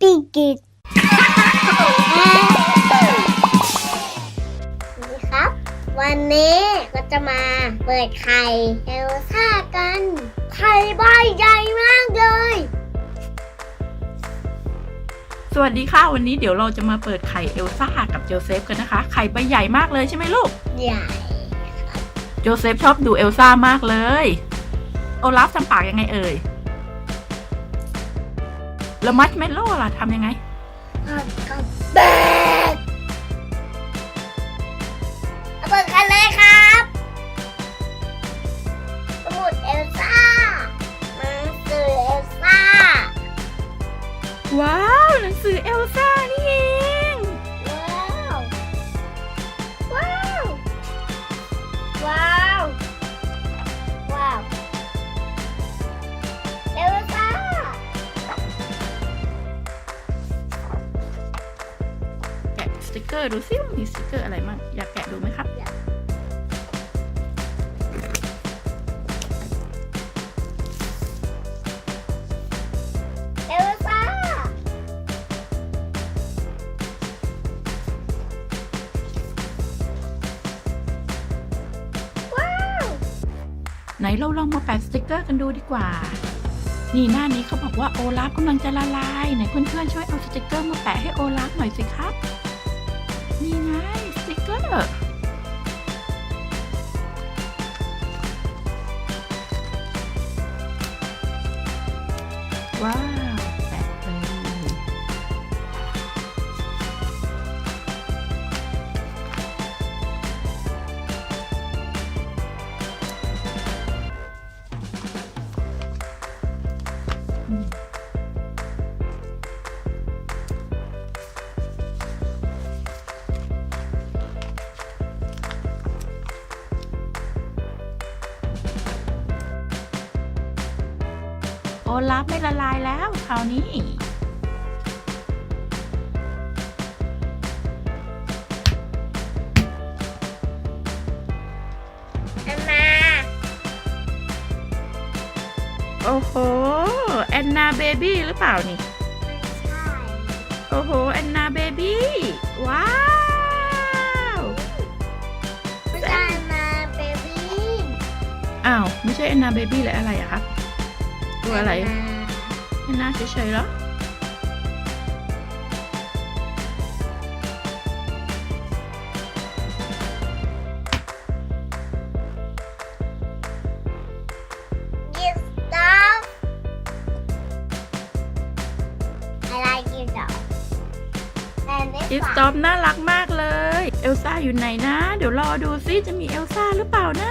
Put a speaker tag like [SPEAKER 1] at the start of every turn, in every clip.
[SPEAKER 1] ปีกิตสวัสดีครับ วันนี้ก็จะมาเปิดไข่เอลซ่ากัน ไข่ใบใหญ่มากเลย
[SPEAKER 2] สวัสดีค่ะวันนี้เดี๋ยวเราจะมาเปิดไข่เอลซ่ากับโจเซฟกันนะคะ ไข่ใบใหญ่มากเลยใช่ไหมลูก
[SPEAKER 1] ใหญ่
[SPEAKER 2] โจเซฟชอบดูเอลซ่ามากเลย โอลาฟทำปากยังไงเอ่ย แล้วมัชเมลโล่ล่ะทำยังไง
[SPEAKER 1] เกอ
[SPEAKER 2] ร์ดูซิว่ามีสติกเกอร์อะไรบ้างอยากแกะดูไหมครับ
[SPEAKER 1] เอลซ่าว้าว
[SPEAKER 2] ไหนเราลองมาแปะสติกเกอร์กันดูดีกว่า นี่หน้านี้เขาบอกว่าโอลาฟกำลังจะละลายไหนเพื่อนๆช่วยเอาสติกเกอร์มาแปะให้โอลาฟหน่อยสิครับ นี่ไงสติกเกอร์ อลาฟไม่ละลายแล้วคราวนี้
[SPEAKER 1] อันนา
[SPEAKER 2] โอ้โห แอนนาเบบี้หรือเปล่านี่
[SPEAKER 1] ไม่ใช่
[SPEAKER 2] โอ้โห แอนนาเบบี้ ว้าว
[SPEAKER 1] ไม่ใช่มาเบบี้
[SPEAKER 2] อ้าว ไม่ใช่แอนนาเบบี้แล้วอะไรอะครับ ตัวอะไร
[SPEAKER 1] นา
[SPEAKER 2] แอนนาเฉยๆเหรอ
[SPEAKER 1] Give stuff I like you dog and this
[SPEAKER 2] อิฟ
[SPEAKER 1] one
[SPEAKER 2] ตอมน่ารักมากเลย เอลซ่าอยู่ไหนนะ เดี๋ยวรอดูซิจะมีเอลซ่าหรือเปล่านะ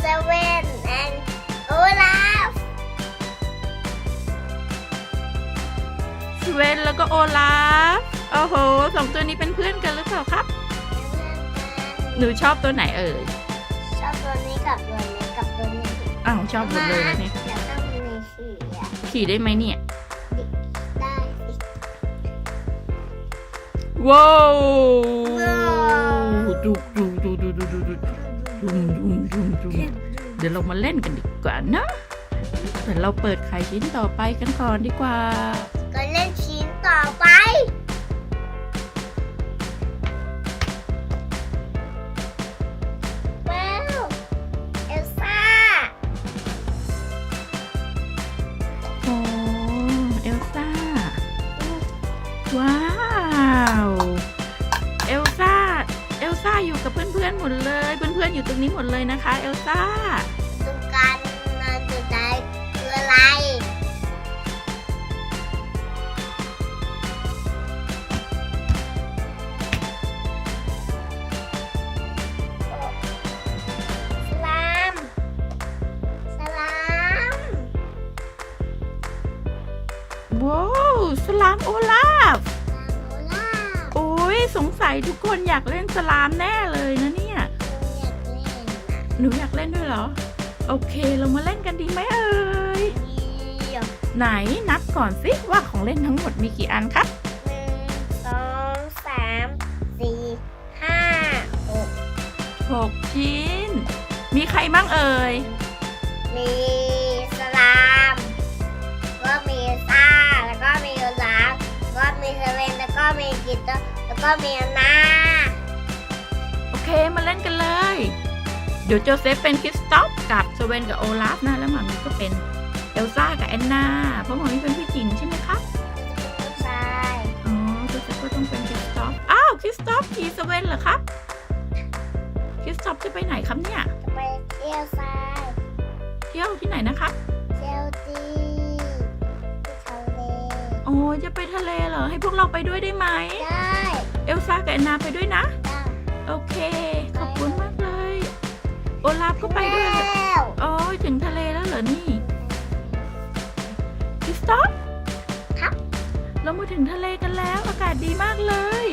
[SPEAKER 1] เซเว่นแอนโอลาฟ
[SPEAKER 2] สเวนแล้วก็โอลาฟ โอ้โห สองตัวนี้เป็นเพื่อนกันหรือเปล่าครับ หนูชอบตัวไหนเอ่ย
[SPEAKER 1] ชอบตัวนี้กับตัวนี้กับตัวนี้
[SPEAKER 2] อ้าว ชอบหมดเลยแล้วเนี่ย
[SPEAKER 1] อยากต้องมีสีอะ
[SPEAKER 2] ขี่ได้ไหมเนี่ย
[SPEAKER 1] ได้สิ
[SPEAKER 2] ว้าว
[SPEAKER 1] ว้าว
[SPEAKER 2] ดูดูดูดูดูดูดูดุมดุมดุมดุม เดี๋ยวเรามาเล่นกันดีกว่านะแต่เราเปิดไข่ชิ้นต่อไปกันก่อนดีกว่า
[SPEAKER 1] ก็เล่นชิ้นต่อไป ว้าว เอลซ่า
[SPEAKER 2] โอ้เอลซ่า ว้าว เอลซ่า เอลซ่าอยู่กับเพื่อนๆหมดเลย เพื่อนๆอยู่ตรงนี้หมดเลยนะคะ เอลซ่า
[SPEAKER 1] ออะไร สลาม สลาม
[SPEAKER 2] ว้าวสลามโอลาฟ
[SPEAKER 1] โอลาฟ
[SPEAKER 2] โอ้ยสงสัยทุกคนอยากเล่นสลามแน่เลยนะเนี่ย
[SPEAKER 1] อยากเล่นนะ
[SPEAKER 2] หนูอยากเล่นด้วยเหรอ โอเค เรามาเล่นกันดีไหมเอ่ย ไหนนับก่อนสิว่าของเล่นทั้งหมดมีกี่อันครับ
[SPEAKER 1] หนึ่งสองสามสี่ห้าหก
[SPEAKER 2] 6ชิ้น มีใครบ้างเอ่ย
[SPEAKER 1] มีสลามก็มีซ่าแล้วก็มีลาฟก็มีเซเว่นแล้วก็มีกิตเตอร์แล้วก็มีนา
[SPEAKER 2] โอเคมาเล่นกันเลย เดี๋ยวโจเซฟเป็นคริสตอฟกับสเวนกับโอลาฟนะแล้วหมามีก็เป็น เอลซ่ากับแอนนาเพราะหมามีเป็นผู้หญิงใช่ไหมครับ
[SPEAKER 1] ผู้ชาย
[SPEAKER 2] อ๋อโจเซฟก็ต้องเป็นคริสตอฟอ้าวคริสตอฟขี่สเวนเหรอครับคริสตอฟจะไปไหนครับเนี่ย
[SPEAKER 1] จะไปเที่ยวทราย
[SPEAKER 2] เที่ยวที่ไหนนะครับ
[SPEAKER 1] เที่ยวที่ทะเล
[SPEAKER 2] โอ้ยจะไปทะเลเหรอให้พวกเราไปด้วยได้ไหม
[SPEAKER 1] ได้
[SPEAKER 2] เอลซ่ากับแอนนาไปด้วยนะ
[SPEAKER 1] ได้
[SPEAKER 2] โอเค ขอบคุณมากเลย โอลาฟก็ไปด้วยเหรอ
[SPEAKER 1] แล้ว
[SPEAKER 2] โอ้ยถึงทะเลแล้วเหรอนี่คริส ตอฟ
[SPEAKER 1] ครับ
[SPEAKER 2] เรามาถึงทะเลกันแล้ว อากาศดีมากเลย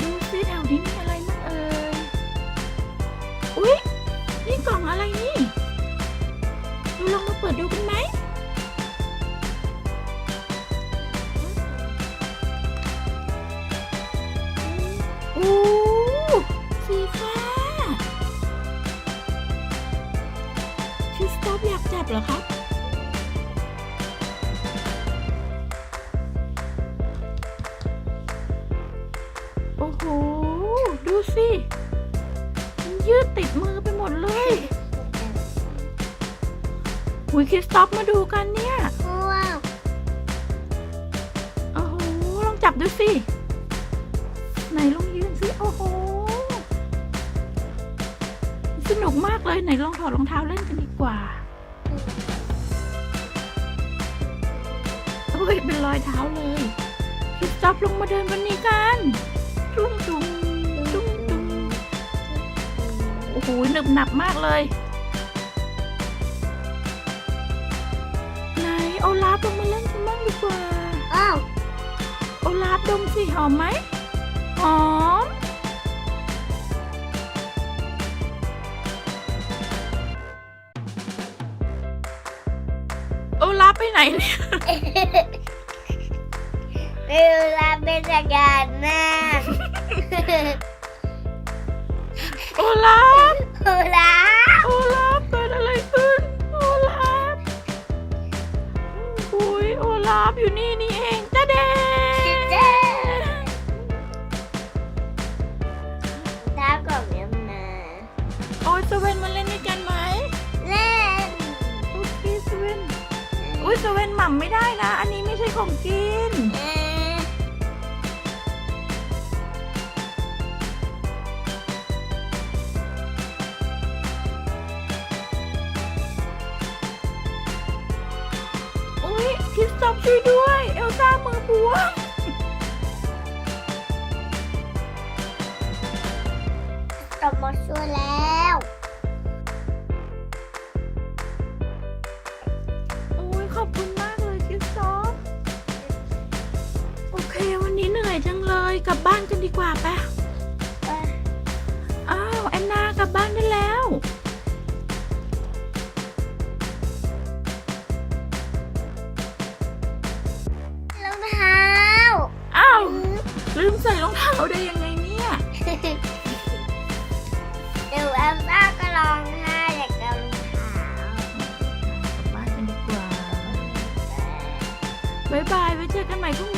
[SPEAKER 2] ดูสิแถวนี้มีอะไรบ้างเอ่ย อุ๊ย นี่กล่องอะไรนี่เราลองมาเปิดดูกัน หุยคริสตอฟมาดูกันเนี่ย
[SPEAKER 1] ว้าว
[SPEAKER 2] โอ้โห ลองจับดูสิ ไหนลองยืนสิ โอ้โห สนุกมากเลย ไหนลองถอดรองเท้าเล่นกันดีกว่าโอ้ย เป็นรอยเท้าเลยคริสตอฟลงมาเดินวันนี้กันตุ้งตุ้งตุ้งตุ้งโอ้โหหนึบหนับมากเลย โอลาฟลงมาเล่นกันบ้างดีกว่า
[SPEAKER 1] อ้าว
[SPEAKER 2] โอลาฟดมสิหอมไหมหอม โอลาฟไปไหนเนี่ย
[SPEAKER 1] เวลาเป็นจักรานนะ
[SPEAKER 2] โอลาฟ
[SPEAKER 1] โอลา
[SPEAKER 2] โอลาฟอยู่นี่นี่
[SPEAKER 1] ย
[SPEAKER 2] คริสตอฟช่วยด้วย เอลซ่ามือบวม
[SPEAKER 1] กลับมาช่วยแล้ว
[SPEAKER 2] โอ้ยขอบคุณมากเลยคริสตอฟโอเค วันนี้เหนื่อยจังเลย กลับบ้านกันดีกว่าปะ องเท้าได้ยังไงเนี่ย
[SPEAKER 1] เดี๋ยวแอมซ่าก็ร้องไห้อยากจะรองเท้าก
[SPEAKER 2] ลับบ้านกันดีกว่า บ๊ายบายไว้เจอกันใหม่พรุ่งนี้นะ